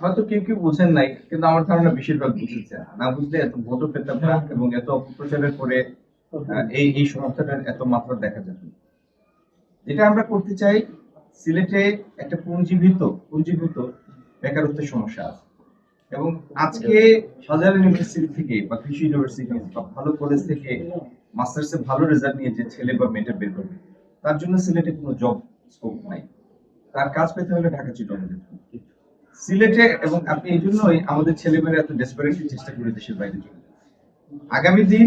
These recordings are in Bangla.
হয়তো কেউ কেউ বোঝেন নাই, কিন্তু আমার ধারণা বেশিরভাগ বুঝেছে না বুঝলে এত ভোটও পেতাম এবং এত অপপ্রচারের পরে এই এই সমস্যাটার এত মাত্রা দেখা না। যেটা আমরা করতে চাই, সিলেটে একটা পুঞ্জীভূত পুঞ্জীভূত বেকারত্বের সমস্যা আছে এবং আজকে হাজার ইউনিভার্সিটি থেকে বা কৃষি ইউনিভার্সিটি বা ভালো কলেজ থেকে মাস্টার্সে ভালো রেজাল্ট নিয়ে যে ছেলে বা মেয়েটা বের করবে, তার জন্য সিলেটে কোনো জব স্কোপ নাই তার কাজ পেতে হলে ঢাকা চিটগাং যেতে। সিলেটে এবং আপনি এই জন্যই আমাদের ছেলেমেয়েরা এত ডেসপারেটলি চেষ্টা করে দেশের বাইরে চলে। আগামী দিন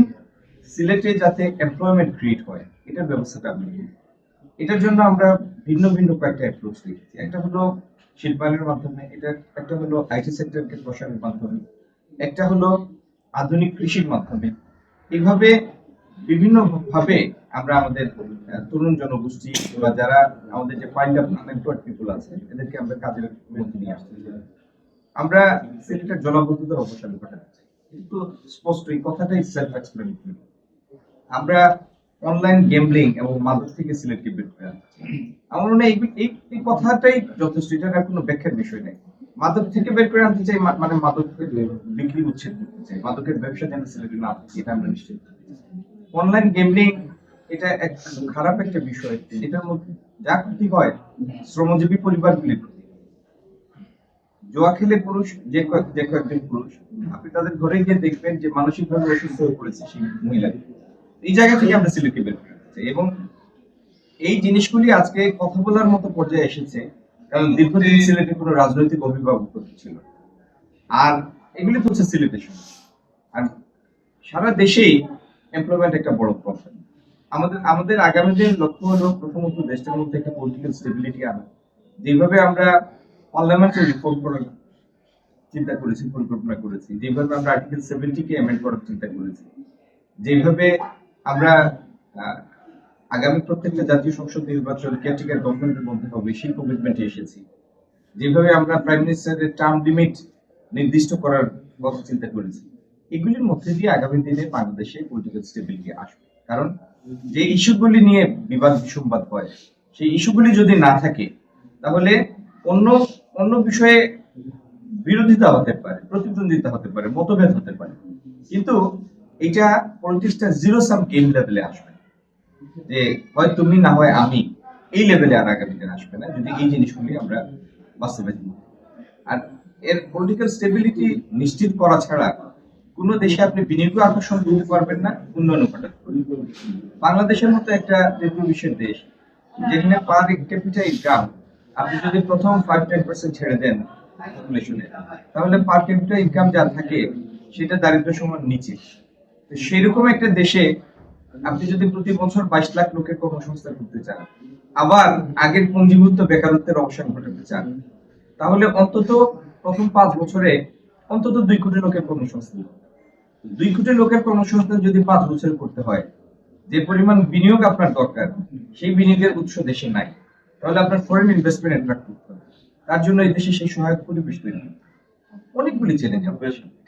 সিলেটে যাতে এমপ্লয়মেন্ট ক্রিয়েট হয়, এটার ব্যবস্থাটা করি। এটার জন্য আমরা ভিন্ন ভিন্ন কয়েকটা অ্যাপ্রোচ রেখেছি একটা হলো শিল্পায়নের মাধ্যমে, এটা একটা হলো আইটি সেক্টরকে প্রসারের মাধ্যমে একটা হলো আধুনিক কৃষির মাধ্যমে এইভাবে বিভিন্নভাবে আমরা আমাদের তরুণ জনগোষ্ঠী বা যারা আমাদের যে পাইন্ড আপ আনএমপ্লয়েড পিপল আছে, এদেরকে আমরা কাজের মধ্যে নিয়ে আসতে। আমরা সিলেটের জলাবদ্ধতার অবসান ঘটাতে চাই। কিন্তু স্পষ্ট, এই কথাটাই সেলফ এক্সপ্লেনেটরি আমরা অনলাইন গেমলিং এবং মাদক থেকে সিলেটকে বের করে আমার মনে হয় এই- কথাটাই যথেষ্ট আর কোনো ব্যাখ্যার বিষয় নেই। মাদক থেকে বের করে আনতে চাই মানে মাদক বিক্রি উচ্ছেদ করতে চাই। মাদকের ব্যবসা যেন সিলেটে না এটা আমরা নিশ্চিত। অনলাইন গেমলিং এটা এক খারাপ একটা বিষয়। এটার মধ্যে যা ক্ষতি হয় শ্রমজীবী পরিবারগুলির ক্ষতি। জোয়া খেলে পুরুষ যে যে কয়েকজন পুরুষ আপনি তাদের ঘরে গিয়ে দেখবেন যে মানসিকভাবে অসুস্থ হয়ে পড়েছে সেই মহিলা। এই জায়গা থেকে আমরা করে এবং এই জিনিসগুলি আজকে কথা বলার মতো পর্যায়ে এসেছে কারণ দীর্ঘদিন সিলেটে কোনো রাজনৈতিক অভিভাবক ছিল। আর এগুলি তো হচ্ছে সিলেটের সমস্যা আর সারা দেশেই এমপ্লয়মেন্ট একটা বড় প্রবলেম আমাদের আমাদের আগামী দিন লক্ষ্য হলো প্রথমত দেশটার মধ্যে একটা পলিটিক্যাল স্টেবিলিটি আনা। যেভাবে আমরা পার্লামেন্টে করার চিন্তা করেছি, পরিকল্পনা করেছি, যেভাবে আমরা আর্টিকেল সেভেন্টি কে অ্যামেন্ড করার চিন্তা করেছি, যেভাবে আমরা আগামী প্রত্যেকটা জাতীয় সংসদ নির্বাচন কেয়ারটেকার গভর্নমেন্টের মধ্যে হবে, সেই কমিটমেন্টে এসেছি। যেভাবে আমরা প্রাইম মিনিস্টারের টার্ম লিমিট নির্দিষ্ট করার কথা চিন্তা করেছি, এগুলির মধ্যে দিয়ে আগামী দিনে বাংলাদেশে পলিটিক্যাল স্টেবিলিটি আসবে। কারণ যে ইস্যুগুলি নিয়ে বিবাদ বিসম্বাদ হয়, সেই ইস্যুগুলি যদি না থাকে, তাহলে অন্য অন্য বিষয়ে বিরোধিতা হতে পারে, প্রতিদ্বন্দ্বিতা হতে পারে, মতভেদ হতে পারে কিন্তু এটা পলিটিক্সটা জিরো সাম গেম লেভেলে আসবে যে হয় তুমি, না হয় আমি, এই লেভেলে আর আগামী দিন আসবে না, যদি এই জিনিসগুলি আমরা বাস্তবায়িত করি। আর এর পলিটিক্যাল স্টেবিলিটি নিশ্চিত করা ছাড়া কোনো দেশে আপনি বিনিয়োগ আকর্ষণ করতে পারবেন না, উন্নয়ন ঘটাতে। বাংলাদেশের মতো একটা তৃতীয় বিশ্বের দেশ, যেখানে পার ক্যাপিটা ইনকাম আপনি যদি প্রথম ফাইভ টেন পার্সেন্ট ছেড়ে দেন পপুলেশনে তাহলে পার ক্যাপিটা ইনকাম যা থাকে, সেটা দারিদ্র সীমার নিচে। তো সেরকম একটা দেশে আপনি যদি প্রতি বছর বাইশ লাখ লোকের কর্মসংস্থান করতে চান, আবার আগের পঞ্জীভূত বেকারত্বের অবসান ঘটাতে চান, তাহলে অন্তত প্রথম পাঁচ বছরে অন্তত দুই কোটি লোকের কর্মসংস্থান। দুই কোটি লোকের কর্মসংস্থান যদি পাঁচ বছর করতে হয় যে পরিমাণ বিনিয়োগ আপনার দরকার, সেই বিনিয়োগের উৎস দেশে নাই। তাহলে আপনার ফরেন ইনভেস্টমেন্ট অ্যাট্রাক্ট করতে হবে। তার জন্য এই দেশে সেই সহায়ক পরিবেশ তৈরি অনেকগুলি চ্যালেঞ্জ সামনে।